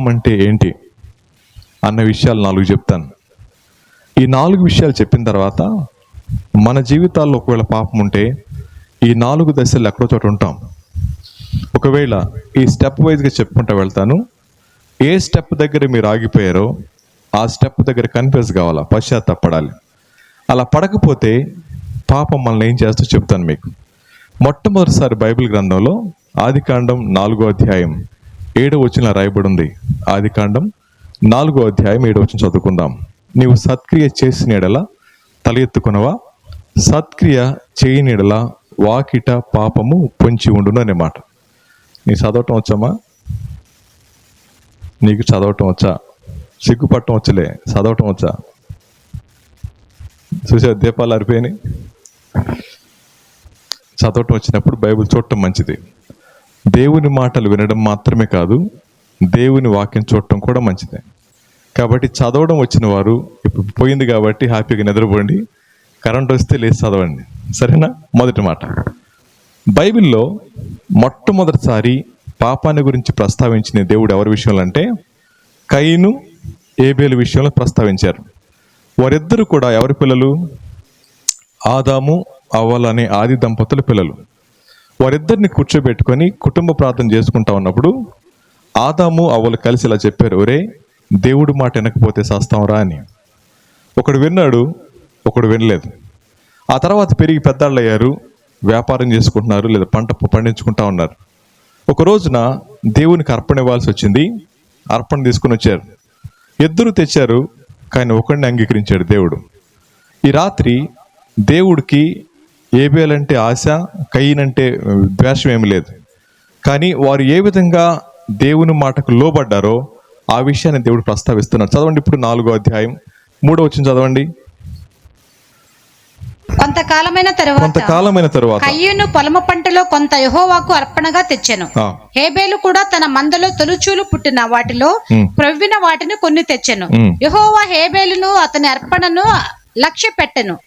పాపం అంటే ఏంటి? అన్న విషయాలు నాలుగు చెప్తాను. ఈ నాలుగు విషయాలు చెప్పిన తర్వాత మన జీవితాల్లో ఒకవేళ పాపం ఉంటే ఈ నాలుగు దశలు ఎక్కడో చోట ఉంటాం. ఒకవేళ ఈ స్టెప్ వైజ్గా చెప్పుకుంటూ వెళ్తాను ఏ స్టెప్ దగ్గర మీరు ఆగిపోయారో ఆ స్టెప్ దగ్గర కన్ఫ్యూజ్ కావాలా పశ్చాత్తాపడాలి. అలా పడకపోతే పాపం మనల్ని ఏం చేస్తూ చెప్తాను మీకు. మొట్టమొదటిసారి బైబిల్ గ్రంథంలో ఆదికాండం నాలుగో అధ్యాయం ఏడో వచ్చిన రాయబడి ఉంది. ఆదికాండం నాలుగో అధ్యాయం ఏడో వచ్చిన చదువుకుందాం. నీవు సత్క్రియ చేసిన ఎడల తల ఎత్తుకునవా సత్క్రియ చేయని ఎడల వాకిట పాపము పొంచి ఉండును అనే మాట. నీ చదవటం వచ్చామా? నీకు చదవటం వచ్చా? సిగ్గుపట్టం వచ్చలే చదవటం వచ్చా? చూసా దీపాలు అరిపోయినాయి చదవటం వచ్చినప్పుడు బైబిల్ చూడటం మంచిది. దేవుని మాటలు వినడం మాత్రమే కాదు దేవుని వాక్యం చూడటం కూడా మంచిదే. కాబట్టి చదవడం వచ్చిన వారు ఇప్పుడు పోయింది కాబట్టి హ్యాపీగా నిద్రపోండి. కరెంట్ వస్తే లేచి చదవండి. సరేనా? మొదటి మాట. బైబిల్లో మొట్టమొదటిసారి పాపాన్ని గురించి ప్రస్తావించిన దేవుడు ఎవరి విషయంలో అంటే కయ్యను ఏబేలు విషయంలో ప్రస్తావించారు. వారిద్దరూ కూడా ఎవరి పిల్లలు? ఆదాము అవ్వల్ అనే ఆది దంపతుల పిల్లలు. వారిద్దరిని కూర్చోబెట్టుకొని కుటుంబ ప్రార్థన చేసుకుంటా ఉన్నప్పుడు ఆదాము అవ్వలు కలిసి ఇలా చెప్పారు ఒరే దేవుడు మాట వినకపోతే రా అని. ఒకడు విన్నాడు ఒకడు వినలేదు. ఆ తర్వాత పెరిగి పెద్దాళ్ళు అయ్యారు వ్యాపారం చేసుకుంటున్నారు లేదా పంట పండించుకుంటా ఉన్నారు. ఒక రోజున దేవునికి అర్పణ ఇవ్వాల్సి వచ్చింది అర్పణ తీసుకుని వచ్చారు. ఇద్దరు తెచ్చారు కానీ ఒకడిని అంగీకరించాడు దేవుడు. ఈ రాత్రి దేవుడికి ఏబేలంటే ఆశ కయ్యనంటే ద్వేషం ఏమి లేదు. కానీ వారు ఏ విధంగా దేవుని మాటకు లోబడ్డారో ఆ విషయాన్ని దేవుడు ప్రస్తావిస్తున్నారు చదవండి ఇప్పుడు నాలుగో అధ్యాయం. మూడో వచ్చిన చదవండి. కొంతకాలమైన తరువాత కొంతకాలమైన తరువాత కయ్యూను పొలము పంటలో కొంత యహోవాకు అర్పణగా తెచ్చెను. హేబేలు కూడా తన మందలో తొలుచూలు పుట్టిన వాటిలో. ప్రవ్విన వాటిని కొన్ని తెచ్చెను. యహోవా హేబేలును అతని అర్పణను లక్ష్య పెట్టెను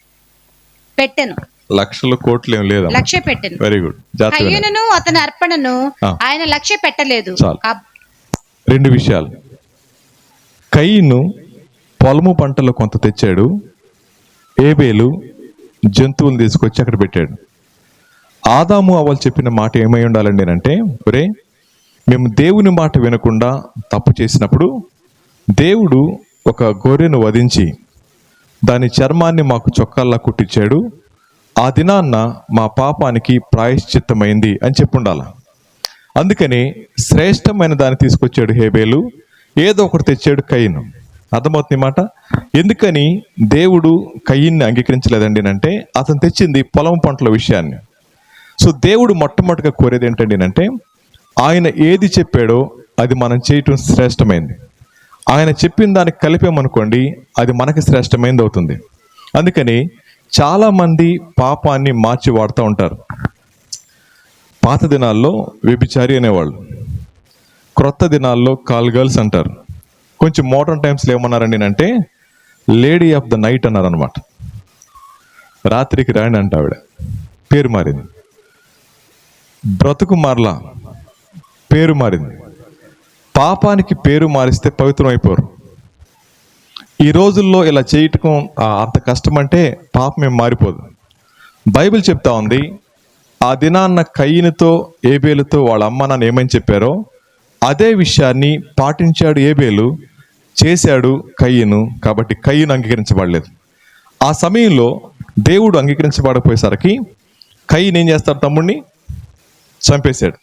పెట్టెను. లక్షల కోట్లు ఏం లేదా లక్ష్య పెట్టెను వెరీ గుడ్. కయ్యూనును అతని అర్పణను. ఆయన లక్ష్య పెట్టలేదు. రెండు విషయాలు. కయ్యను పొలము పంటలో కొంత తెచ్చాడు. ఏబేలు జంతువులు తీసుకొచ్చి అక్కడ పెట్టాడు. ఆదాము అవలు చెప్పిన మాట ఏమై ఉండాలండి అంటే ఒరే మేము దేవుని మాట వినకుండా తప్పు చేసినప్పుడు దేవుడు ఒక గొర్రెను వధించి దాని చర్మాన్ని మాకు చొక్కాల్లా కుట్టించాడు. ఆ దినాన్న మా పాపానికి ప్రాయశ్చిత్తమైంది అని చెప్పుండాల. అందుకని శ్రేష్టమైన దాన్ని తీసుకొచ్చాడు హేబేలు ఏదో ఒకటి తెచ్చాడు కయ్యను అర్థమవుతుంది మాట? ఎందుకని దేవుడు కయ్యన్ని అంగీకరించలేదండి అంటే అతను తెచ్చింది పొలం పంటల విషయాన్ని. సో దేవుడు మొట్టమొదటిగా కోరేది ఏంటండి అంటే ఆయన ఏది చెప్పాడో అది మనం చేయటం శ్రేష్టమైంది. ఆయన చెప్పిన దానికి కలిపామనుకోండి అది మనకి శ్రేష్టమైంది అవుతుంది అందుకని చాలామంది పాపాన్ని మార్చి వాడుతూ ఉంటారు. పాత దినాల్లో వ్యభిచారి అనేవాళ్ళు. క్రొత్త దినాల్లో కాల్ గర్ల్స్ అంటారు. కొంచెం మోడర్న్ టైమ్స్లో ఏమన్నారండి అంటే లేడీ ఆఫ్ ద నైట్ అన్నారనమాట రాత్రికి రాణి అంట ఆవిడ. పేరు మారింది. బ్రతుకు మారలా. పేరు మారింది. పాపానికి పేరు మారిస్తే పవిత్రం అయిపోరు. ఈ రోజుల్లో ఇలా చేయటం అంత కష్టం అంటే పాపం ఏం మారిపోదు. బైబిల్ చెప్తా ఉంది ఆ దినాన్న కయ్యనితో ఏబేలుతో వాళ్ళ అమ్మ నాన్న ఏమని చెప్పారో అదే విషయాన్ని పాటించాడు ఏబేలు చేశాడు కయ్యను కాబట్టి కయ్యను అంగీకరించబడలేదు. ఆ సమయంలో దేవుడు అంగీకరించబడపోయేసరికి కయ్యను ఏం చేస్తాడు తమ్ముడిని? చంపేశాడు.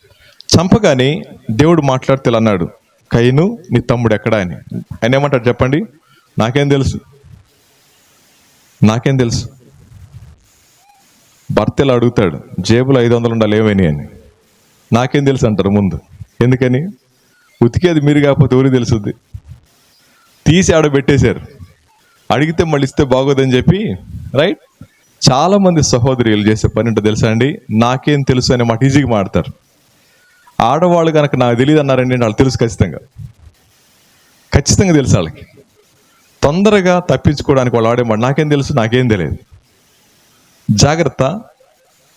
చంపగానే దేవుడు మాట్లాడితే అన్నాడు కయ్యను నీ తమ్ముడు ఎక్కడా అని? ఆయన ఏమంటాడు చెప్పండి? నాకేం తెలుసు. నాకేం తెలుసు. భర్త ఇలా అడుగుతాడు జేబులో ఐదు వందలు ఉండాలి ఏమని అని. నాకేం తెలుసు అంటారు ముందు. ఎందుకని? ఉతికేది మీరు కాకపోతే ఎవరికి తెలుసుద్ది. తీసి ఆడ పెట్టేశారు. అడిగితే మళ్ళీ ఇస్తే బాగోదని చెప్పి రైట్? చాలా మంది సహోదరులు చేసే పని ఏంటో తెలుసా అండి? నాకేం తెలుసు అనే మాట ఈజీగా మాడతారు ఆడవాళ్ళు కనుక నాకు తెలియదు అన్నారండి వాళ్ళు తెలుసు ఖచ్చితంగా. ఖచ్చితంగా తెలుసు వాళ్ళకి. తొందరగా తప్పించుకోవడానికి వాళ్ళు ఆడే నాకేం తెలుసు నాకేం తెలియదు. జాగ్రత్త.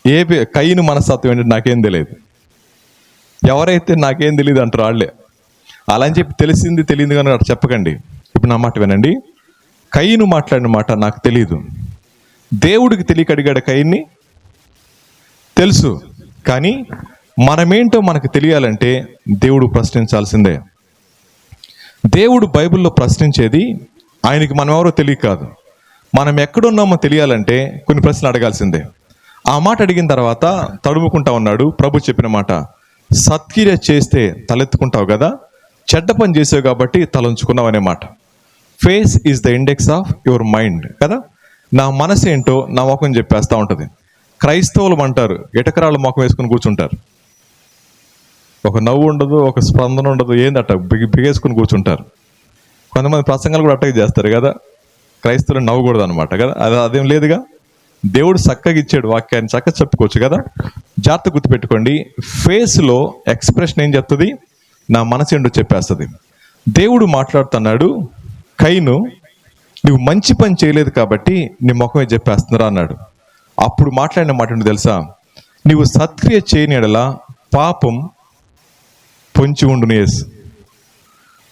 ఏ పే- కయ్యను మనస్తత్వం ఏంటంటే నాకేం తెలియదు. ఎవరైతే నాకేం తెలియదు అంటారు వాళ్ళే అలా అని చెప్పి తెలిసింది తెలియదు కానీ అట్లా చెప్పకండి. ఇప్పుడు నా మాట వినండి. కయ్యను మాట్లాడిన మాట నాకు తెలియదు దేవుడికి తెలియక అడిగాడు కయ్యని తెలుసు. కానీ మనమేంటో మనకు తెలియాలంటే దేవుడు ప్రశ్నించాల్సిందే. దేవుడు బైబిల్లో ప్రశ్నించేది ఆయనకి మనం ఎవరో తెలియక కాదు. మనం ఎక్కడున్నామో తెలియాలంటే కొన్ని ప్రశ్నలు అడగాల్సిందే. ఆ మాట అడిగిన తర్వాత తడుముకుంటా ఉన్నాడు. ప్రభు చెప్పిన మాట సత్క్రియ చేస్తే తలెత్తుకుంటావు కదా చెడ్డ పని చేసావు కాబట్టి తలంచుకున్నావు అనే మాట. Face is the index of your mind కదా? నా మనసు ఏంటో నా ముఖం చెప్పేస్తూ ఉంటుంది. క్రైస్తవులు అంటారు ఎటకరాళ్ళ ముఖం వేసుకుని కూర్చుంటారు. ఒక నవ్వు ఉండదు ఒక స్పందన ఉండదు ఏందట? బిగి బిగేసుకుని కూర్చుంటారు. కొంతమంది ప్రసంగాలు కూడా అట్టగా చేస్తారు కదా. క్రైస్తవులు నవ్వకూడదు అనమాట కదా. అది అదేం లేదుగా? దేవుడు చక్కగా ఇచ్చాడు వాక్యాన్ని చక్కగా చెప్పుకోవచ్చు కదా. జాగ్రత్త గుర్తుపెట్టుకోండి. ఫేస్లో ఎక్స్ప్రెషన్ ఏం చెప్తుంది? నా మనసు ఏంటో చెప్పేస్తుంది. దేవుడు మాట్లాడుతున్నాడు కైను నువ్వు మంచి పని చేయలేదు కాబట్టి నీ ముఖమే చెప్పేస్తున్నారా? అన్నాడు. అప్పుడు మాట్లాడిన మాట ఏంటో తెలుసా? నీవు సత్క్రియ చేయని ఎడలా పాపం పొంచి ఉండును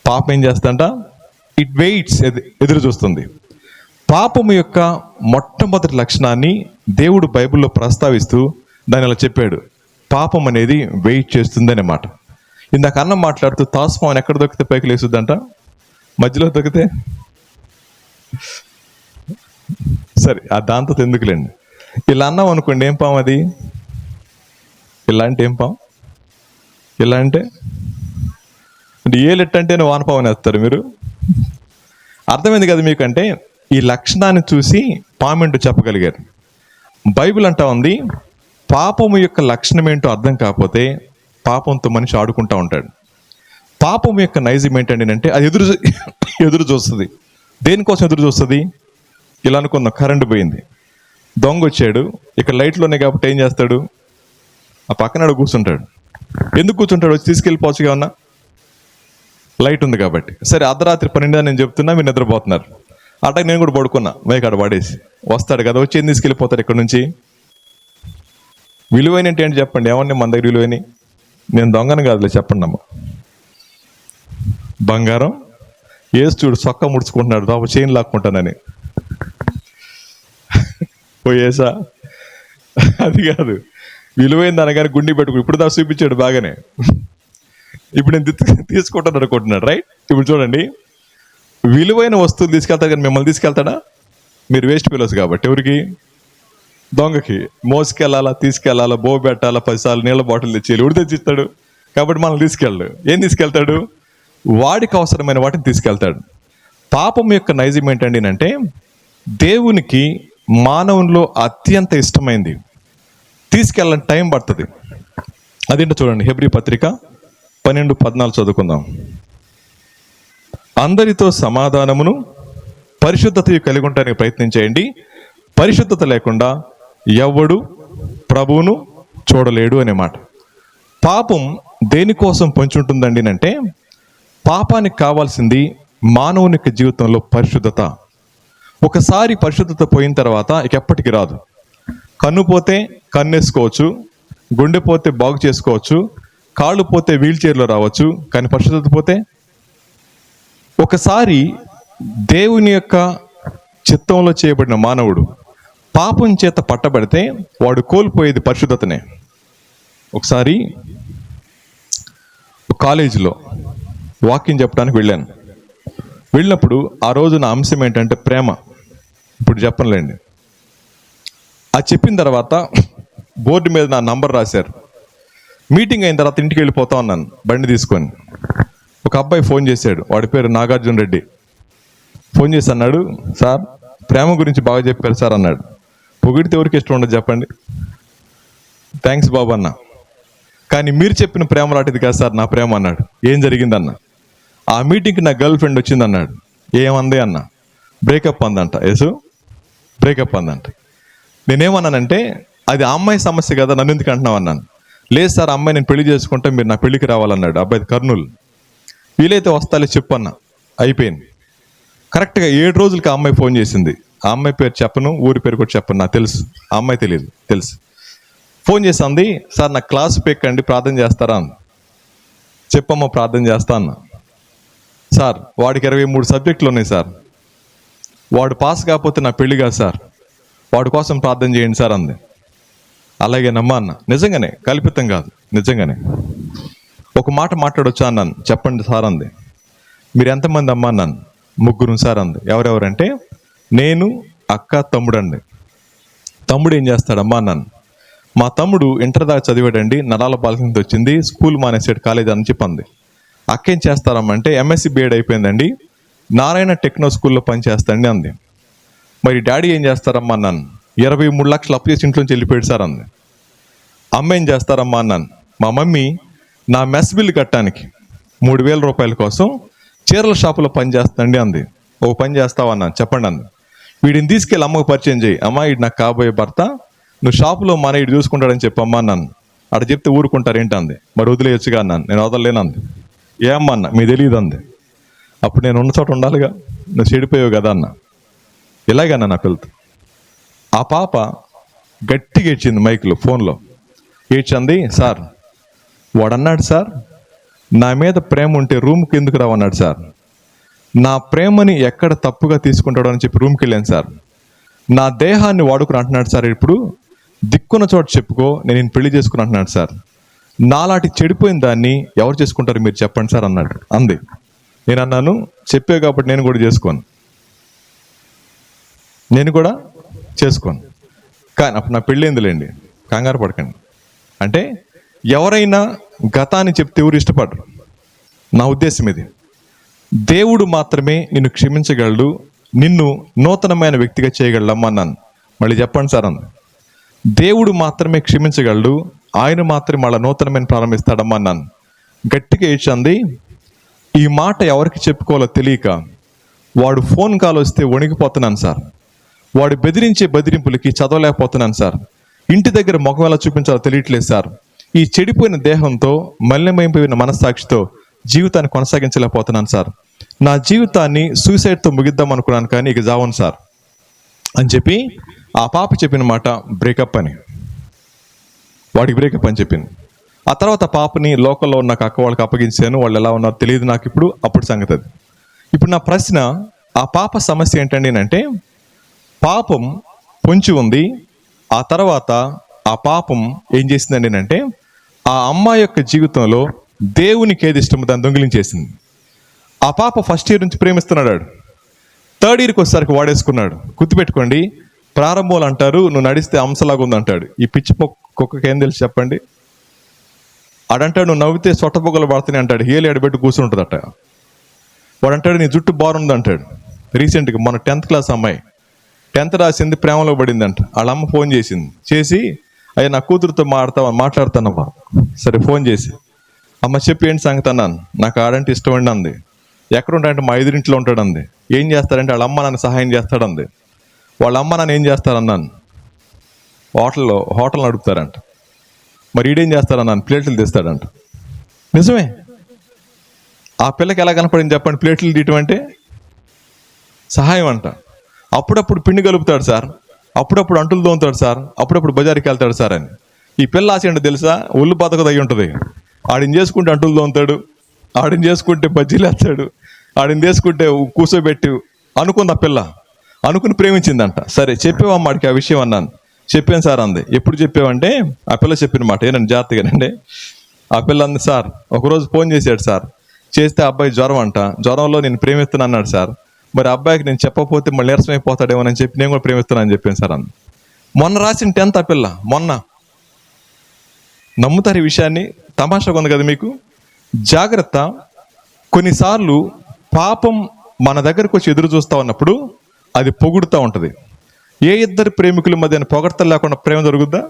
పాపం ఏం చేస్తంట ఇట్ వెయిట్స్ ఎదురు చూస్తుంది పాపము యొక్క మొట్టమొదటి లక్షణాన్ని దేవుడు బైబిల్లో ప్రస్తావిస్తూ దాని అలా చెప్పాడు. పాపం అనేది వెయిట్ చేస్తుంది అనే మాట. ఇందాక అన్నం మాట్లాడుతూ తాస్మాన్ ఎక్కడ దొరికితే పైకి లేస్తుందంట? మధ్యలో దొరికితే? సరే ఆ దాంతో ఎందుకులేండి? ఇలా అన్నాం అనుకోండి ఏం పాము అది? ఇలా అంటే ఏం పాము ఇలా అంటే? అంటే ఏ లెట్ అంటే వానపావని వేస్తారు మీరు? అర్థమైంది కదా మీకంటే? ఈ లక్షణాన్ని చూసి పామెంటు చెప్పగలిగారు. బైబిల్ అంటా ఉంది పాపము యొక్క లక్షణం ఏంటో అర్థం కాకపోతే పాపంతో మనిషి ఆడుకుంటా ఉంటాడు. పాపం యొక్క నైజం ఏంటంటే అది ఎదురు ఎదురు చూస్తుంది. దేనికోసం ఎదురు చూస్తుంది? ఇలా అనుకున్న కరెంటు పోయింది. దొంగ వచ్చాడు ఇక్కడ లైట్లు ఉన్నాయి కాబట్టి ఏం చేస్తాడు? ఆ పక్కన కూర్చుంటాడు. ఎందుకు కూర్చుంటాడు? వచ్చి తీసుకెళ్ళిపోవచ్చుగా ఉన్నా లైట్ ఉంది కాబట్టి. సరే అర్ధరాత్రి పన్నెండు నేను చెప్తున్నా మీరు నిద్రపోతున్నారు. అట్లా నేను కూడా పడుకున్నా మైకాడ పడేసి. వస్తాడు కదా వచ్చి ఏం తీసుకెళ్ళిపోతాడు ఇక్కడ నుంచి? విలువైన ఏంటి చెప్పండి ఏమన్నా మన దగ్గర విలువైన నేను దొంగను కాదులే చెప్పండి అమ్మ. బంగారం? ఏసు చూడు సొక్క ముడుచుకుంటున్నాడు బాబు చైన్ లాక్కుంటానని. పోయేసా అది కాదు. విలువైంది అనగానే గుండి పెట్టుకు ఇప్పుడు దా చూపించాడు బాగానే. ఇప్పుడు నేను తీసుకుంటాను అనుకుంటున్నాడు రైట్ ఇప్పుడు చూడండి. విలువైన వస్తువులు తీసుకెళ్తాడు కానీ మిమ్మల్ని తీసుకెళ్తాడా? మీరు వేస్ట్ పిల్లర్స్ కాబట్టి. ఎవరికి? దొంగకి. మోసుకెళ్ళాలా తీసుకెళ్ళాలా బో పెట్టాలా పదిసార్లు నీళ్ళ బాటిల్ తెచ్చి ఎవడు తెచ్చిస్తాడు? కాబట్టి మనల్ని తీసుకెళ్ళడు. ఏం తీసుకెళ్తాడు? వాడికి అవసరమైన వాటిని తీసుకెళ్తాడు. పాపం యొక్క నైజం ఏంటండి అంటే దేవునికి మానవునిలో అత్యంత ఇష్టమైంది. తీసుకెళ్ళని టైం పడుతుంది. అదేంటో చూడండి హెబ్రి పత్రిక పన్నెండు పద్నాలుగు చదువుకుందాం. అందరితో సమాధానమును పరిశుద్ధత కలిగి ఉండడానికి ప్రయత్నం చేయండి. పరిశుద్ధత లేకుండా ఎవడు ప్రభువును చూడలేడు అనే మాట. పాపం దేనికోసం పొంచుంటుందండి అంటే పాపానికి కావాల్సింది మానవుని జీవితంలో పరిశుద్ధత. ఒకసారి పరిశుద్ధత పోయిన తర్వాత ఇక ఎప్పటికి రాదు. కన్ను పోతే కన్నేసుకోవచ్చు గుండె పోతే బాగు చేసుకోవచ్చు కాళ్ళు పోతే వీల్ చైర్లో రావచ్చు కానీ పరిశుద్ధత పోతే? ఒకసారి దేవుని యొక్క చిత్తంలో చేయబడిన మానవుడు పాపం చేత పట్టబడితే వాడు కోల్పోయేది పరిశుద్ధతనే. ఒకసారి ఒక కాలేజీలో వాకింగ్ చెప్పడానికి వెళ్ళాను. వెళ్ళినప్పుడు ఆ రోజు నా అంశం ఏంటంటే ప్రేమ. ఇప్పుడు చెప్పనులేండి. అది చెప్పిన తర్వాత బోర్డు మీద నా నంబర్ రాశారు. మీటింగ్ అయిన తర్వాత ఇంటికి వెళ్ళిపోతా ఉన్నాను బండి తీసుకొని. ఒక అబ్బాయి ఫోన్ చేశాడు వాడి పేరు నాగార్జున రెడ్డి. ఫోన్ చేసి అన్నాడు సార్ ప్రేమ గురించి బాగా చెప్పారు సార్ అన్నాడు. పొగిడితే ఎవరికి ఇష్టం ఉండదు చెప్పండి. థ్యాంక్స్ బాబు అన్న. కానీ మీరు చెప్పిన ప్రేమ లాంటిది కాదు సార్ నా ప్రేమ అన్నాడు. ఏం జరిగిందన్న? ఆ మీటింగ్కి నా గర్ల్ ఫ్రెండ్ వచ్చింది అన్నాడు. ఏమంది అన్న? బ్రేకప్ అందంట. యేసు బ్రేకప్ అందంట. నేనేమన్నానంటే అది ఆ అమ్మాయి సమస్య కదా నన్ను ఎందుకు అంటున్నావు అన్నాను. లేదు సార్ అమ్మాయి నేను పెళ్ళి చేసుకుంటే మీరు నా పెళ్ళికి రావాలన్నాడు. అబ్బాయి కర్నూలు. వీలైతే వస్తాలే చెప్పన్నా. అయిపోయింది. కరెక్ట్గా ఏడు రోజులకి ఆ అమ్మాయి ఫోన్ చేసింది. ఆ అమ్మాయి పేరు చెప్పను ఊరి పేరు కూడా చెప్పను నాకు తెలుసు. ఆ అమ్మాయి తెలియదు తెలుసు. ఫోన్ చేసి అంది సార్ నా క్లాస్ పెక్కండి ప్రార్థన చేస్తారా? అంది చెప్పమ్మ ప్రార్థన చేస్తా అన్న. సార్ వాడికి ఇరవై మూడు సబ్జెక్టులు ఉన్నాయి సార్. వాడు పాస్ కాకపోతే నా పెళ్ళి కాదు సార్. వాడి కోసం ప్రార్థన చేయండి సార్ అంది. అలాగే నమ్మా అన్న. నిజంగానే కల్పితం కాదు. నిజంగానే. ఒక మాట మాట్లాడొచ్చా అన్నాను. చెప్పండి సార్ అంది. మీరు ఎంతమంది అమ్మా అన్నాను. ముగ్గురు సార్ అంది. ఎవరెవరంటే నేను అక్క తమ్ముడు అండి. తమ్ముడు ఏం చేస్తాడమ్మా అన్నాను. మా తమ్ముడు ఇంటర్ దాకా చదివాడండి. నరాల బాలకింత వచ్చింది. స్కూల్ మానేసాడు కాలేజ్ అని చెప్పింది అక్క ఏం చేస్తారమ్మా అంటే ఎంఎస్సి బీఎడ్ అయిపోయిందండి. నారాయణ టెక్నో స్కూల్లో పనిచేస్తాండి అంది. మరి డాడీ ఏం చేస్తారమ్మా అన్నాను. ఇరవై మూడు లక్షలు అప్పు చేసి ఇంట్లోంచి వెళ్ళిపోయాడు సార్ అంది. అమ్మ ఏం చేస్తారమ్మా అన్నాను. మా మమ్మీ నా మెస్ బిల్లు కట్టడానికి మూడు వేల రూపాయల కోసం చీరల షాపులో పని చేస్తుందండి అంది. ఓ పని చేస్తావా అన్నాను. చెప్పండి అంది. వీడిని తీసుకెళ్ళి అమ్మకు పరిచయం చేయి. అమ్మ ఇది నాకు కాబోయే భర్త. నువ్వు షాపులో మన ఇటు చూసుకుంటాడని చెప్పమ్మా అన్నాను. అక్కడ చెప్తే ఊరుకుంటారు ఏంటంది మరి వదిలేయొచ్చుగా అన్నాను. నేను వదలలేనంది. ఏమ్మా ఏ అన్న మీ తెలియదు అంది. అప్పుడు నేను ఉన్న చోట ఉండాలిగా. నువ్వు చెడిపోయావు కదా అన్న. ఇలాగన్నా నా పిల్లతో. ఆ పాప గట్టిగా ఏడ్చింది మైక్లో ఫోన్లో. ఏడ్చింది సార్ వాడన్నాడు సార్? నా మీద ప్రేమ ఉంటే రూమ్కి ఎందుకు రావన్నాడు సార్? నా ప్రేమని ఎక్కడ తప్పుగా తీసుకుంటాడో అని చెప్పి రూమ్కి వెళ్ళాను సార్. నా దేహాన్ని వాడుకుని అంటున్నాడు సార్. ఇప్పుడు దిక్కున్న చోట చెప్పుకో నేను పెళ్ళి చేసుకుని అంటున్నాడు సార్. నాలాంటి చెడిపోయిన దాన్ని ఎవరు చేసుకుంటారు మీరు చెప్పండి సార్ అన్నాడు. అంది. నేను అన్నాను చెప్పే కాబట్టి నేను కూడా చేసుకోను. నేను కూడా చేసుకోను కానీ అప్పుడు నా పెళ్ళేందులేండి కంగారు పడకండి. అంటే ఎవరైనా గతాన్ని చెప్తే ఎవరు ఇష్టపడరు. నా ఉద్దేశం ఇది. దేవుడు మాత్రమే నిన్ను క్షమించగలడు నిన్ను నూతనమైన వ్యక్తిగా చేయగలడమ్మా అన్నాను. మళ్ళీ చెప్పండి సార్ అంది దేవుడు మాత్రమే క్షమించగలడు ఆయన మాత్రమే మళ్ళీ నూతనమైన ప్రారంభిస్తాడమ్మా అన్నాను. గట్టిగా ఏడ్చంది ఈ మాట ఎవరికి చెప్పుకోవాలో తెలియక వాడు ఫోన్ కాల్ వస్తే వణిగిపోతున్నాను సార్. వాడు బెదిరించే బెదిరింపులకి చదవలేకపోతున్నాను సార్. ఇంటి దగ్గర ముఖం ఎలా చూపించాలో తెలియట్లేదు సార్. ఈ చెడిపోయిన దేహంతో మలినమైపోయిన మనస్సాక్షితో జీవితాన్ని కొనసాగించలేకపోతున్నాను సార్. నా జీవితాన్ని సూసైడ్తో ముగిద్దాం అనుకున్నాను కానీ ఇక జావను సార్. అని చెప్పి ఆ పాప చెప్పిన మాట బ్రేకప్ అని. వాడికి బ్రేకప్ అని చెప్పింది. ఆ తర్వాత పాపని లోకల్లో ఉన్న అక్క వాళ్ళకి అప్పగించాను. వాళ్ళు ఎలా ఉన్నారో తెలియదు నాకు ఇప్పుడు అప్పుడు సంగతి అది. ఇప్పుడు నా ప్రశ్న ఆ పాప సమస్య ఏంటండి అంటే పాపం పొంచి ఉంది. ఆ తర్వాత ఆ పాపం ఏం చేసిందండి అంటే ఆ అమ్మాయి యొక్క జీవితంలో దేవునికి ఏది ఇష్టమో దాన్ని దొంగిలించేసింది. ఆ పాప ఫస్ట్ ఇయర్ నుంచి ప్రేమిస్తున్నాడు థర్డ్ ఇయర్కి వచ్చేసరికి వాడేసుకున్నాడు. గుర్తుపెట్టుకోండి ప్రారంభంలో అంటారు నువ్వు నడిస్తే అంశలాగా ఉంది అంటాడు. ఈ పిచ్చి కుక్కకి ఏం తెలుసు చెప్పండి? ఆడంటాడు నువ్వు నవ్వితే సొట్టబొగ్గలు పడుతున్నాయి అంటాడు. హేలి అడబెట్టి కూర్చుంటుందట వాడంటాడు నీ జుట్టు బాగుంది అంటాడు. రీసెంట్గా మన టెన్త్ క్లాస్ అమ్మాయి. టెన్త్ రాసింది ప్రేమలో పడిందంట. వాళ్ళ అమ్మ ఫోన్ చేసింది. చేసి అయ్యా నా కూతురుతో మాట్లాడతావా మాట్లాడుతానమ్మా సరే ఫోన్ చేసి అమ్మ చెప్పి ఏంటి సంగతి? అన్నాను. నాకు ఆడంటే ఇష్టం అండి అంది. ఎక్కడ ఉంటాడంటే మా ఎదురింట్లో ఉంటాడంది ఏం చేస్తాడంటే వాళ్ళ అమ్మ నన్ను సహాయం చేస్తాడంది వాళ్ళ అమ్మ నన్ను ఏం చేస్తారన్నాను? హోటల్లో హోటల్ నడుపుతారంట మరి ఈడేం చేస్తారన్నాను? ప్లేట్లు తీస్తాడంట. నిజమే. ఆ పిల్లకి ఎలా కనపడింది చెప్పండి? ప్లేట్లు తీయటం అంటే సహాయం అంట. అప్పుడప్పుడు పిండి కలుపుతాడు సార్. అప్పుడప్పుడు అంటులు తోముతాడు సార్. అప్పుడప్పుడు బజార్కి వెళ్తాడు సార్ అని. ఈ పిల్ల ఆశ ఏంటో తెలుసా? ఒళ్ళు బతకదు అయి ఉంటుంది. ఆడిని చేసుకుంటే అంటులు తోముతాడు. ఆడిని చేసుకుంటే బజ్జీలు వేస్తాడు. ఆడిని చేసుకుంటే కూర్చోబెట్టి అనుకుంది ఆ పిల్ల. అనుకుని ప్రేమించిందంట. సరే చెప్పేవమ్మా ఆడికి ఆ విషయం అన్నాను. చెప్పాను సార్ అంది. ఎప్పుడు చెప్పావంటే ఆ పిల్ల చెప్పిన మాట. ఏనండి జాగ్రత్తగానండి. ఆ పిల్ల అంది సార్ ఒకరోజు ఫోన్ చేశాడు సార్. చేస్తే అబ్బాయి జ్వరం అంట. జ్వరంలో నేను ప్రేమిస్తున్నా అన్నాడు సార్. మరి అబ్బాయికి నేను చెప్పకపోతే మళ్ళీ నీరసం అయిపోతాడేమోనని చెప్పి నేను కూడా ప్రేమిస్తున్నాను అని చెప్పాను సార్ అన్న. మొన్న రాసిన టెన్త్ ఆ పిల్ల మొన్న. నమ్ముతారు ఈ విషయాన్ని? తమాషాగా ఉంది కదా మీకు? జాగ్రత్త. కొన్నిసార్లు పాపం మన దగ్గరకు వచ్చి ఎదురు చూస్తూ ఉన్నప్పుడు అది పొగుడుతూ ఉంటుంది. ఏ ఇద్దరు ప్రేమికుల మధ్య పొగడత లేకుండా ప్రేమ జరుగుద్దా?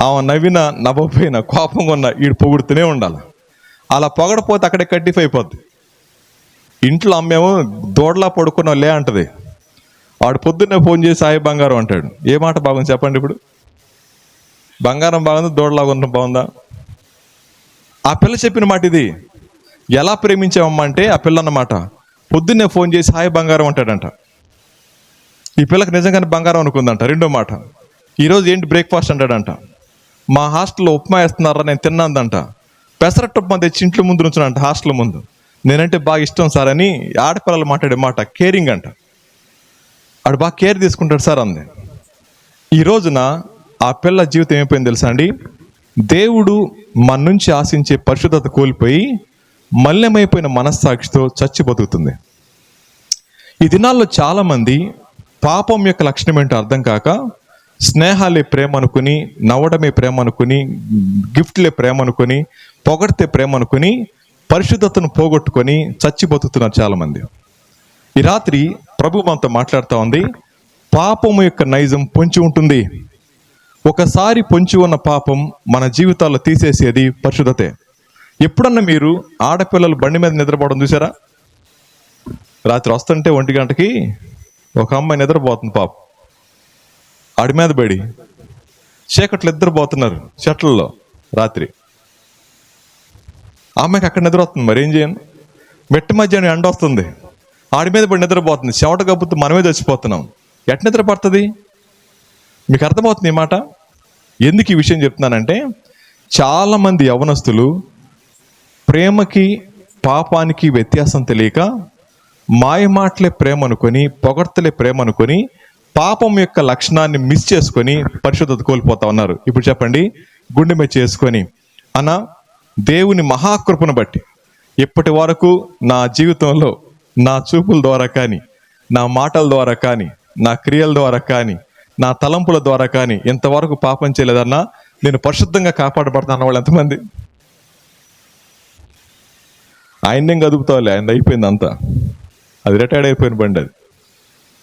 ఆమె నవ్విన నవ్వపోయిన కోపంగా ఉన్న ఈడు పొగుడుతూనే ఉండాలి. అలా పొగడపోతే అక్కడే కట్టిఫ్ అయిపోద్ది. ఇంట్లో అమ్మేమో దోడలా పడుకున్న లే అంటది. వాడు పొద్దున్నే ఫోన్ చేసి సాయి బంగారం అంటాడు. ఏ మాట బాగుంది చెప్పండి ఇప్పుడు. బంగారం బాగుందా? దూడలా ఉండడం బాగుందా? ఆ పిల్ల చెప్పిన మాట ఇది. ఎలా ప్రేమించామమ్మా అంటే ఆ పిల్ల అన్నమాట. పొద్దున్నే ఫోన్ చేసి హాయ్ బంగారం అంటాడంట. ఈ పిల్లకి నిజంగానే బంగారం అనుకుందంట. రెండో మాట. ఈరోజు ఏంటి బ్రేక్ఫాస్ట్ అంటాడంట. మా హాస్టల్లో ఉప్మా వేస్తున్నారా? నేను తిన్నాందంట పెసరట్టు ఉప్మా తెచ్చి ఇంట్లో ముందు నుంచునంట హాస్టల్ ముందు. నేనంటే బాగా ఇష్టం సార్ అని ఆడపిల్లలు మాట్లాడే మాట కేరింగ్ అంట. ఆడు బాగా కేర్ తీసుకుంటాడు సార్ అంది. ఈ రోజున ఆ పిల్ల జీవితం ఏమైపోయింది తెలుసా అండి? దేవుడు మన నుంచి ఆశించే పరిశుద్ధత కోల్పోయి మల్లెమైపోయిన మనస్సాక్షితో చచ్చి బతుకుతుంది. ఈ దినాల్లో చాలామంది పాపం యొక్క లక్షణం ఏంటో అర్థం కాక స్నేహాలే ప్రేమ అనుకుని నవ్వడమే ప్రేమ అనుకుని గిఫ్ట్లే ప్రేమ అనుకుని పొగడితే ప్రేమ అనుకుని పరిశుద్ధతను పోగొట్టుకొని చచ్చి బతుకుతున్నారు చాలామంది. ఈ రాత్రి ప్రభు మనతో మాట్లాడుతూ ఉంది. పాపము యొక్క నైజం పొంచి ఉంటుంది. ఒకసారి పొంచి ఉన్న పాపం మన జీవితాల్లో తీసేసేది పరిశుద్ధతే. ఎప్పుడన్నా మీరు ఆడపిల్లలు బండి మీద నిద్రపోవడం చూసారా? రాత్రి వస్తుంటే ఒంటి గంటకి ఒక అమ్మాయి నిద్రపోతుంది పాప. ఆడి మీద పడి చీకట్లు ఇద్దరు పోతున్నారు చెట్లలో రాత్రి. ఆమెకి అక్కడ నిద్ర వస్తుంది మరి ఏం చేయను మెట్టి మధ్యాహ్నం ఎండ వస్తుంది. ఆడి మీద పడి నిద్రపోతుంది. చెవట కప్పుతూ మనమే చచ్చిపోతున్నాం ఎట్ నిద్ర పడుతుంది? మీకు అర్థమవుతుంది ఈ మాట? ఎందుకు ఈ విషయం చెప్తున్నానంటే చాలామంది యవనస్తులు ప్రేమకి పాపానికి వ్యత్యాసం తెలియక మాయమాటలే ప్రేమ అనుకొని పొగడ్తలే ప్రేమ అనుకొని పాపం యొక్క లక్షణాన్ని మిస్ చేసుకొని పరిశుద్ధత కోల్పోతా ఉన్నారు. ఇప్పుడు చెప్పండి గుండె మీద చేసుకొని. అన్న దేవుని మహాకృపను బట్టి ఇప్పటి వరకు నా జీవితంలో నా చూపుల ద్వారా కానీ నా మాటల ద్వారా కానీ నా క్రియల ద్వారా కానీ నా తలంపుల ద్వారా కానీ ఇంతవరకు పాపం చేయలేదన్నా నేను పరిశుద్ధంగా కాపాడబడతాను వాళ్ళు ఎంతమంది? ఆయన్నేం కదుపుతావులే ఆయన అయిపోయింది అంతా. అది రిటైర్డ్ అయిపోయిన బండి అది.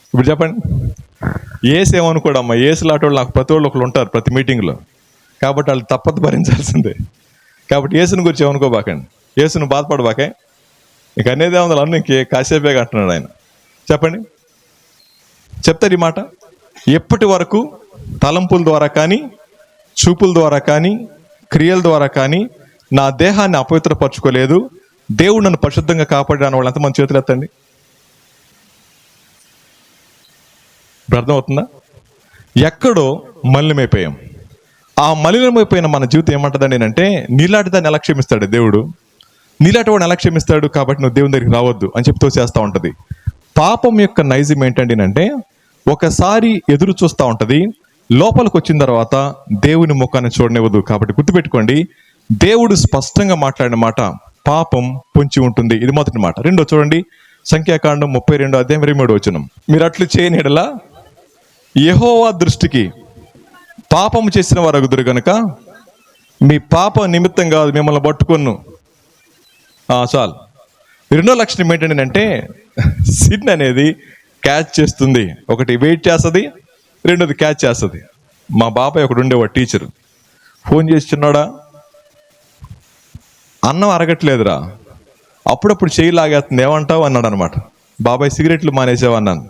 ఇప్పుడు చెప్పండి. ఏసేమనుకోడమ్మా ఏసులాటోళ్ళు వాళ్ళు నాకు ప్రతి వాళ్ళు ఒకళ్ళు ఉంటారు ప్రతి మీటింగ్లో కాబట్టి వాళ్ళు తప్పదు భరించాల్సిందే. కాబట్టి ఏసుని గురించి ఏమనుకోబాకండి. ఏసును బాధపడబాకే. ఇక అనేది వందలు అన్నీ ఇంకే కాసేపే కట్టున్నాడు ఆయన. చెప్పండి. చెప్తారు ఈ మాట. ఎప్పటి వరకు తలంపుల ద్వారా కానీ చూపుల ద్వారా కానీ క్రియల ద్వారా కానీ నా దేహాన్ని అపవిత్రపరచుకోలేదు. దేవుడు నన్ను పరిశుద్ధంగా కాపాడాను వాళ్ళు ఎంతమంది చేతులు ఎత్తండి. అర్థమవుతుందా? ఎక్కడో మలినమైపోయాం. ఆ మలినమైపోయిన మన జీవితం ఏమంటదండి అంటే నీలాంటి దాన్ని ఎలా క్షమిస్తాడు దేవుడు? నీలాంటి వాడిని ఎలా క్షమిస్తాడు? కాబట్టి నువ్వు దేవుని దగ్గరికి రావద్దు అని చెప్తూ చేస్తూ ఉంటుంది. పాపం యొక్క నైజం ఏంటండి అంటే ఒకసారి ఎదురు చూస్తూ ఉంటుంది. లోపలికి వచ్చిన తర్వాత దేవుని ముఖాన్ని చూడనివ్వదు. కాబట్టి గుర్తుపెట్టుకోండి దేవుడు స్పష్టంగా మాట్లాడిన మాట పాపం పొంచి ఉంటుంది. ఇది మొదటి మాట. రెండో చూడండి సంఖ్యాకాండం ముప్పై రెండు అధ్యాయం ఇరవై మూడు వచ్చిన మీరు అట్లు చేయని ఎడల దృష్టికి పాపం చేసిన వారు అగుదురు కనుక మీ పాప నిమిత్తం కాదు మిమ్మల్ని పట్టుకొను చాలు. రెండో లక్షణం ఏంటంటే సిన్ అనేది క్యాచ్ చేస్తుంది. ఒకటి వెయిట్ చేస్తుంది రెండోది క్యాచ్ చేస్తుంది. మా బాబాయ్ ఒకడు ఉండేవాడు టీచర్ ఫోన్ చేస్తున్నాడా? అన్నం అరగట్లేదురా. అప్పుడప్పుడు చేయి లాగేస్తుంది ఏమంటావు? అన్నాడు అనమాట బాబాయ్ సిగరెట్లు మానేసావు? అన్నాను.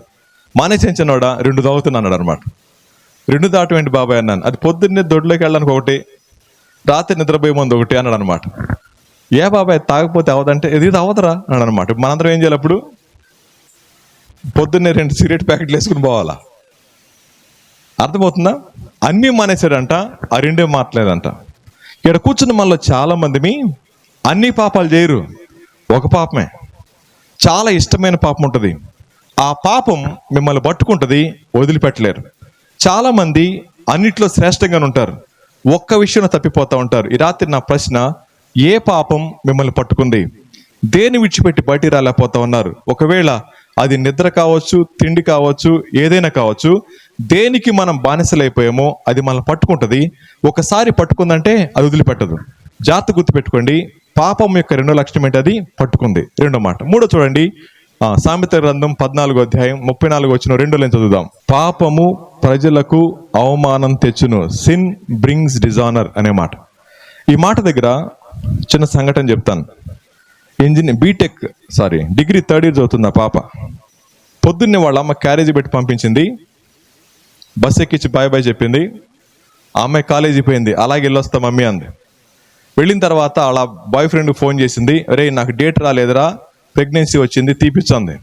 మానేసిన రెండు తాగుతున్నా అన్నాడు అనమాట రెండు దాటమేంటి బాబాయ్ అన్నాను. అది పొద్దున్నే దొడ్లోకి వెళ్ళడానికి ఒకటి రాత్రి నిద్రపోయే ముందు ఒకటి అన్నాడు అనమాట ఏ బాబాయ్ తాగకపోతే అవదంటే ఇది అవదరా అన్నాడు అనమాట మనందరం ఏం చేయాలి అప్పుడు? పొద్దున్నే రెండు సిగరెట్ ప్యాకెట్లు వేసుకుని పోవాలా? అర్థమవుతుందా? అన్నీ మానేశాడంట ఆ రెండే మాట్లేదంట ఇక్కడ కూర్చున్న మనలో చాలా మందిమి అన్ని పాపాలు చేయరు. ఒక పాపమే. చాలా ఇష్టమైన పాపం ఉంటుంది. ఆ పాపం మిమ్మల్ని పట్టుకుంటుంది వదిలిపెట్టలేరు. చాలామంది అన్నిట్లో శ్రేష్టంగా ఉంటారు. ఒక్క విషయంలో తప్పిపోతూ ఉంటారు. ఈ రాత్రి నా ప్రశ్న ఏ పాపం మిమ్మల్ని పట్టుకుంది? దేని విడిచిపెట్టి బయటికి రాలేకపోతా ఉన్నారు? ఒకవేళ అది నిద్ర కావచ్చు తిండి కావచ్చు ఏదైనా కావచ్చు దేనికి మనం బానిసలైపోయామో అది మనం పట్టుకుంటుంది. ఒకసారి పట్టుకుందంటే అది వదిలిపెట్టదు. జాగ్రత్త గుర్తుపెట్టుకోండి. పాపం యొక్క రెండో లక్షణం ఏంటి? అది పట్టుకుంది. రెండో మాట. మూడో చూడండి. సామెత గ్రంథం పద్నాలుగో అధ్యాయం ముప్పై నాలుగు వచ్చిన రెండు లైన్ చదువుదాం. పాపము ప్రజలకు అవమానం తెచ్చును. సిన్ బ్రింగ్స్ డిజానర్ అనే మాట. ఈ మాట దగ్గర చిన్న సంఘటన చెప్తాను. Engine BTech sorry degree third year చదువుతుంది ఆ పాప. పొద్దున్నే వాళ్ళ అమ్మ క్యారేజీ పెట్టి పంపించింది. బస్ ఎక్కించి బాయ్ బాయ్ చెప్పింది. ఆమె అమ్మాయి కాలేజీ పోయింది. అలాగే వెళ్ళొస్తా మమ్మీ అంది. వెళ్ళిన తర్వాత వాళ్ళ బాయ్ ఫ్రెండ్ ఫోన్ చేసింది. రే నాకు డేట్ రాలేదురా. ప్రెగ్నెన్సీ వచ్చింది తీపిచ్చంది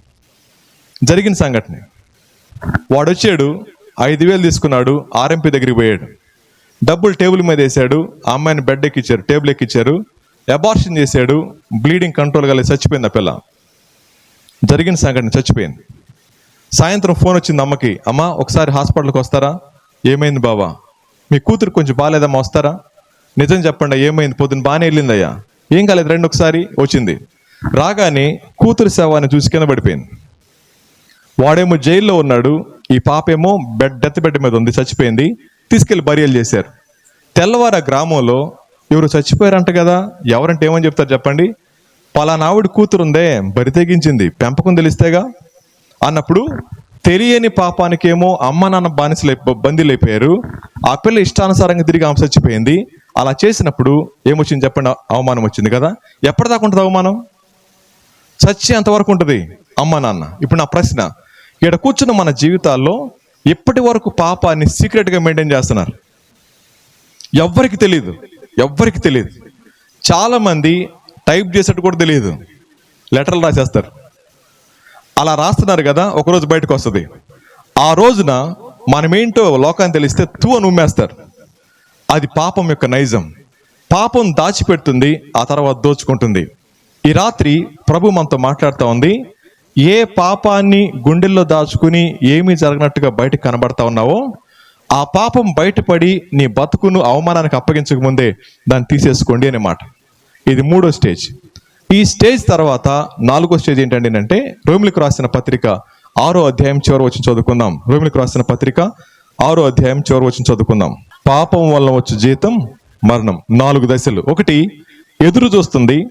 జరిగిన సంఘటన. వాడు వచ్చాడు ఐదు వేలు తీసుకున్నాడు ఆర్ఎంపీ దగ్గరికి పోయాడు. డబ్బులు టేబుల్ మీద వేసాడు ఆ అమ్మాయిని బెడ్ ఎక్కిచ్చారు టేబుల్ ఎక్కిచ్చారు అబార్షన్ చేశాడు బ్లీడింగ్ కంట్రోల్ కలిగి చచ్చిపోయింది ఆ పిల్ల. జరిగిన సంఘటన చచ్చిపోయింది. సాయంత్రం ఫోన్ వచ్చింది అమ్మకి అమ్మ ఒకసారి హాస్పిటల్కి వస్తారా? ఏమైంది బాబా మీ కూతురు కొంచెం బాగాలేదమ్మా వస్తారా? నిజం చెప్పండి ఏమైంది? పొద్దున్న బాగానే వెళ్ళిందయ్యా. ఏం కాలేదు రెండు ఒకసారి వచ్చింది. రాగానే కూతురు శవాన్ని చూసి కింద పడిపోయింది. వాడేమో జైల్లో ఉన్నాడు ఈ పాపేమో బెడ్ డెత్ బెడ్ మీద ఉంది చచ్చిపోయింది తీసుకెళ్ళి బరియలు చేశారు. తెల్లవారు ఆ గ్రామంలో ఎవరు చచ్చిపోయారంట కదా ఎవరంటే ఏమని చెప్తారు చెప్పండి? పలానావిడ కూతురుందే బరి తెగించింది పెంపకం తెలిస్తేగా. అన్నప్పుడు తెలియని పాపానికేమో అమ్మ నాన్న బానిసలు బందీలైపోయారు ఆ పిల్ల ఇష్టానుసారంగా తిరిగి ఆమె చచ్చిపోయింది. అలా చేసినప్పుడు ఏమొచ్చింది చెప్పండి అవమానం వచ్చింది కదా? ఎప్పటిదాకా ఉంటుంది అవమానం? చచ్చేంత వరకు ఉంటుంది. అమ్మ నాన్న ఇప్పుడు నా ప్రశ్న. ఇక్కడ కూర్చున్న మన జీవితాల్లో ఇప్పటి వరకు పాపాన్ని సీక్రెట్గా మెయింటైన్ చేస్తున్నారు? ఎవ్వరికి తెలియదు ఎవ్వరికి తెలియదు చాలామంది టైప్ చేసేట్టు కూడా తెలియదు లెటర్లు రాసేస్తారు. అలా రాస్తున్నారు కదా ఒకరోజు బయటకు వస్తుంది. ఆ రోజున మనమేంటో లోకాన్ని తెలిస్తే తూ అని ఉమ్మేస్తారు అది పాపం యొక్క నైజం. పాపం దాచిపెడుతుంది ఆ తర్వాత దోచుకుంటుంది. ఈ రాత్రి ప్రభు మనతో మాట్లాడుతూ ఉంది. ఏ పాపాన్ని గుండెల్లో దాచుకుని ఏమీ జరగనట్టుగా బయట కనబడతా ఉన్నావో ఆ పాపం బయటపడి నీ బతుకును అవమానానికి అప్పగించక ముందే దాన్ని తీసేసుకోండి అనే మాట. ఇది మూడో స్టేజ్. ఈ స్టేజ్ తర్వాత నాలుగో స్టేజ్ ఏంటండి అంటే రోమిలకు రాసిన పత్రిక ఆరో అధ్యాయం చివరి వచ్చి చదువుకుందాం. రోమిలకు రాసిన పత్రిక ఆరో అధ్యాయం చివరి వచ్చి చదువుకుందాం. పాపం వల్ల వచ్చే జీతం మరణం. నాలుగు దశలు. ఒకటి ఎదురు చూస్తుంది.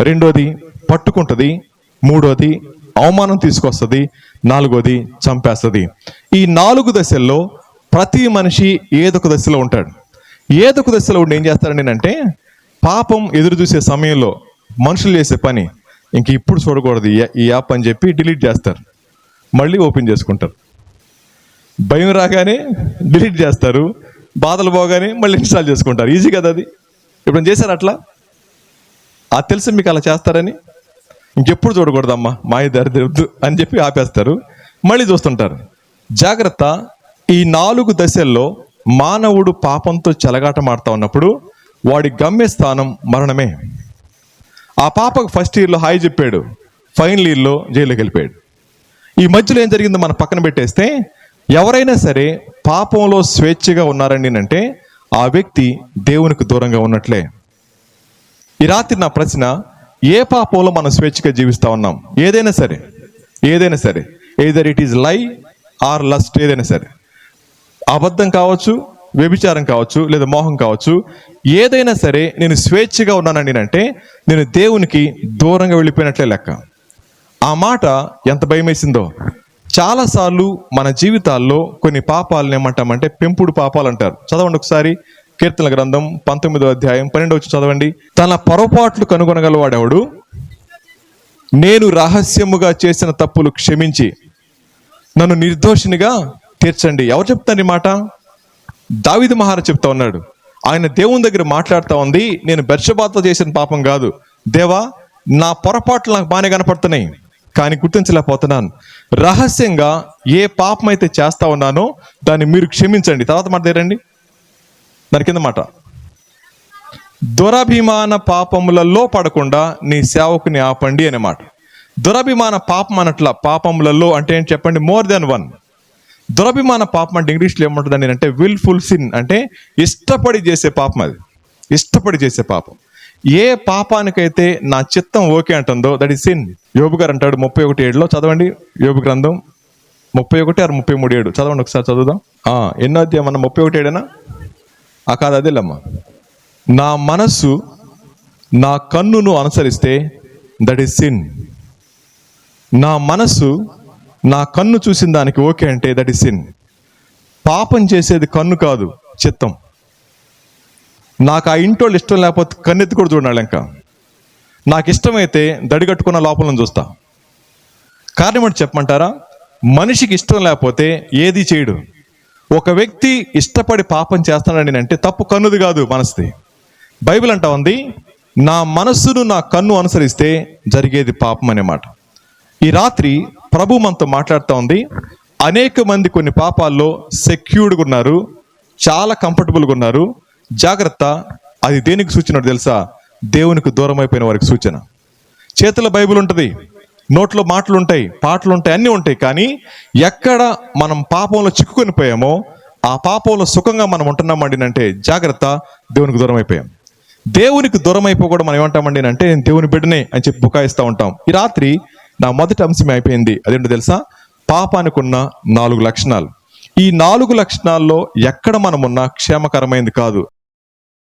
రెండోది పట్టుకుంటుంది మూడోది అవమానం తీసుకొస్తుంది నాలుగోది చంపేస్తుంది. ఈ నాలుగు దశల్లో ప్రతి మనిషి ఏదొక దశలో ఉంటాడు. ఏదొక దశలో ఉండి ఏం చేస్తాడండి అంటే పాపం ఎదురు చూసే సమయంలో మనుషులు చేసే పని ఇంక ఇప్పుడు చూడకూడదు ఈ- ఈ యాప్ అని చెప్పి డిలీట్ చేస్తారు. మళ్ళీ ఓపెన్ చేసుకుంటారు. భయం రాగానే డిలీట్ చేస్తారు బాధలు పోగానే మళ్ళీ ఇన్స్టాల్ చేసుకుంటారు. ఈజీ కదా అది? ఇప్పుడు చేశారు అట్లా? అది తెలుసు మీకు అలా చేస్తారని? ఇంకెప్పుడు చూడకూడదమ్మా మాయ దరిద్రద్దు అని చెప్పి ఆపేస్తారు. మళ్ళీ చూస్తుంటారు. జాగ్రత్త ఈ నాలుగు దశల్లో మానవుడు పాపంతో చెలగాటమాడుతూ ఉన్నప్పుడు వాడి గమ్యస్థానం మరణమే. ఆ పాపకు ఫస్ట్ ఇయర్లో హాయ్ చెప్పాడు ఫైనల్ ఇయర్లో జైలుకి వెళ్ళిపోయాడు. ఈ మధ్యలో ఏం జరిగిందో మనం పక్కన పెట్టేస్తే ఎవరైనా సరే పాపంలో స్వేచ్ఛగా ఉన్నారని అంటే ఆ వ్యక్తి దేవునికి దూరంగా ఉన్నట్లే. ఈ రాత్రి నా ప్రశ్న ఏ పాపంలో మనం స్వేచ్ఛగా జీవిస్తూ ఉన్నాం? ఏదైనా సరే ఏదైనా సరే. Either it is lie or lust ఏదైనా సరే. అబద్ధం కావచ్చు వ్యభిచారం కావచ్చు లేదా మోహం కావచ్చు. ఏదైనా సరే నేను స్వేచ్ఛగా ఉన్నానండి అంటే నేను దేవునికి దూరంగా వెళ్ళిపోయినట్లే లెక్క. ఆ మాట ఎంత భయమేసిందో. చాలాసార్లు మన జీవితాల్లో కొన్ని పాపాలను ఏమంటామంటే పెంపుడు పాపాలు అంటారు. చదవండి ఒకసారి. కీర్తన గ్రంథం పంతొమ్మిదో అధ్యాయం పన్నెండు వచ్చి చదవండి. తన పొరపాట్లు కనుగొనగలవాడెవడు? నేను రహస్యముగా చేసిన తప్పులు క్షమించి నన్ను నిర్దోషినిగా తీర్చండి. ఎవరు చెప్తాను ఈ మాట? దావిద మహారాజ్ చెప్తా ఉన్నాడు. ఆయన దేవుని దగ్గర మాట్లాడుతూ ఉంది నేను బెర్షబాతో చేసిన పాపం కాదు. దేవా నా పొరపాట్లు నాకు బాగానే కనపడుతున్నాయి కానీ గుర్తించలేకపోతున్నాను. రహస్యంగా ఏ పాపం అయితే చేస్తా ఉన్నానో దాన్ని మీరు క్షమించండి. తర్వాత మాట దాని కింద మాట దురభిమాన పాపములలో పడకుండా నీ సేవకుని ఆపండి అనే మాట దురభిమాన పాపం అనట్ల పాపములలో అంటే ఏంటి చెప్పండి? మోర్ దెన్ వన్ దురభిమాన పాపం అంటే ఇంగ్లీష్లో ఏమంటుందని అంటే విల్ఫుల్ సిన్ అంటే ఇష్టపడి చేసే పాపం అది. ఇష్టపడి చేసే పాపం. ఏ పాపానికైతే నా చిత్తం ఓకే అంటుందో దట్ ఈస్ సిన్ యోబు గారు అంటాడు ముప్పై ఒకటి ఏడులో చదవండి యోబు గ్రంథం. ముప్పై ఒకటి ఆరు ముప్పై మూడు ఏడు. చదవండి ఒకసారి చదువుదాం. ఎన్నో అధ్యాయం అన్న ముప్పై ఒకటి ఏడేనా? ఆ కాదు అదేలమ్మా నా మనస్సు నా కన్నును అనుసరిస్తే దట్ ఈస్ సిన్ నా మనస్సు నా కన్ను చూసిన దానికి ఓకే అంటే దట్ ఈస్ సిన్ పాపం చేసేది కన్ను కాదు చిత్తం. నాకు ఆ ఇంటోళ్ళు ఇష్టం లేకపోతే కన్నెత్తి కూడా చూడాలి ఇంకా నాకు ఇష్టమైతే దడిగట్టుకున్న లోపల చూస్తా. కారణం ఏంటి చెప్పమంటారా? మనిషికి ఇష్టం లేకపోతే ఏది చేయడు. ఒక వ్యక్తి ఇష్టపడి పాపం చేస్తాడని అంటే తప్పు కన్నుది కాదు మనసుది. బైబిల్ అంటా ఉంది నా మనస్సును నా కన్ను అనుసరిస్తే జరిగేది పాపం అనే ఈ రాత్రి ప్రభు మనతో మాట్లాడుతూ ఉంది అనేక మంది కొన్ని పాపాల్లో సెక్యూర్డ్గా ఉన్నారు చాలా కంఫర్టబుల్గా ఉన్నారు. జాగ్రత్త అది దేనికి సూచన తెలుసా? దేవునికి దూరం అయిపోయిన వారికి సూచన. చేతుల బైబిల్ ఉంటుంది నోట్లో మాటలు ఉంటాయి పాటలు ఉంటాయి అన్నీ ఉంటాయి. కానీ ఎక్కడ మనం పాపంలో చిక్కుకొని పోయామో ఆ పాపంలో సుఖంగా మనం ఉంటున్నామండి అంటే జాగ్రత్త దేవునికి దూరం అయిపోయాం దేవునికి దూరం అయిపోకూడదు మనం ఏమంటామండి అంటే నేను దేవుని బిడ్డనే అని చెప్పి బుకాయిస్తూ ఉంటాం. ఈ రాత్రి నా మొదటి అంశం అయిపోయింది. అదేంటో తెలుసా? పాపానికి ఉన్న నాలుగు లక్షణాలు. ఈ నాలుగు లక్షణాల్లో ఎక్కడ మనం ఉన్నా క్షేమకరమైంది కాదు.